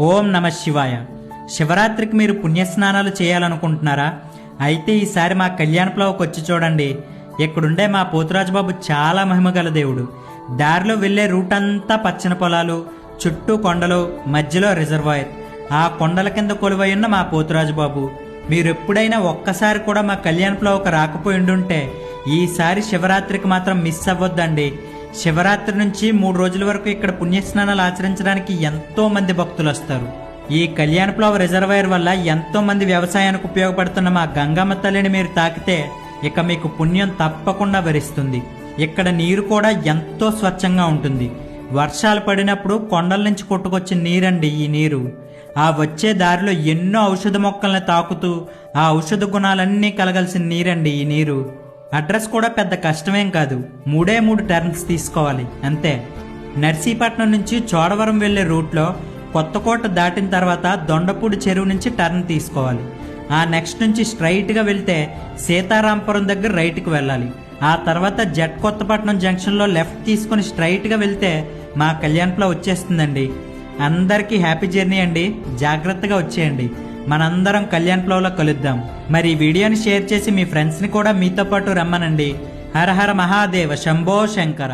ఓం నమ శివాయ. శివరాత్రికి మీరు పుణ్యస్నానాలు చేయాలనుకుంటున్నారా? అయితే ఈసారి మా కళ్యాణపులోకి వచ్చి చూడండి. ఇక్కడుండే మా పోతురాజు బాబు చాలా మహిమగల దేవుడు. దారిలో వెళ్ళే రూట్ అంతా పచ్చని పొలాలు చుట్టూ కొండలు మధ్యలో రిజర్వాయర్. ఆ కొండల కింద కొలువై ఉన్న మా పోతురాజు బాబు మీరు ఎప్పుడైనా ఒక్కసారి కూడా మా కళ్యాణపులావుకి రాకపోయి ఉండుంటే ఈసారి శివరాత్రికి మాత్రం మిస్ అవ్వద్దండి. శివరాత్రి నుంచి మూడు రోజుల వరకు ఇక్కడ పుణ్యస్నానాలు ఆచరించడానికి ఎంతో మంది భక్తులు వస్తారు. ఈ కళ్యాణపులవ రిజర్వాయర్ వల్ల ఎంతో మంది వ్యవసాయానికి ఉపయోగపడుతున్న మా గంగమ్మ తల్లిని మీరు తాకితే ఇక మీకు పుణ్యం తప్పకుండా వరిస్తుంది. ఇక్కడ నీరు కూడా ఎంతో స్వచ్ఛంగా ఉంటుంది. వర్షాలు పడినప్పుడు కొండల నుంచి కొట్టుకొచ్చిన నీరండి ఈ నీరు. ఆ వచ్చే దారిలో ఎన్నో ఔషధ మొక్కల్ని తాకుతూ ఆ ఔషధ గుణాలన్నీ కలగలిసిన నీరండి ఈ నీరు. అడ్రస్ కూడా పెద్ద కష్టమేం కాదు. మూడే మూడు టర్న్స్ తీసుకోవాలి. అంతే. నర్సీపట్నం నుంచి చోడవరం వెళ్ళే రూట్లో కొత్తకోట దాటిన తర్వాత దొండపూడి చెరువు నుంచి టర్న్ తీసుకోవాలి. ఆ నెక్స్ట్ నుంచి స్ట్రైట్గా వెళ్తే సీతారాంపురం దగ్గర రైట్కి వెళ్ళాలి. ఆ తర్వాత జట్ కొత్తపట్నం జంక్షన్లో లెఫ్ట్ తీసుకుని స్ట్రైట్గా వెళ్తే మా కళ్యాణ్లో వచ్చేస్తుందండి. అందరికీ హ్యాపీ జర్నీ అండి. జాగ్రత్తగా వచ్చేయండి. మనందరం కళ్యాణ్ ఫ్లోలో కలుద్దాం. మరి ఈ వీడియోని షేర్ చేసి మీ ఫ్రెండ్స్ని కూడా మీతో పాటు రమ్మనండి. హర హర మహాదేవ శంభో శంకర.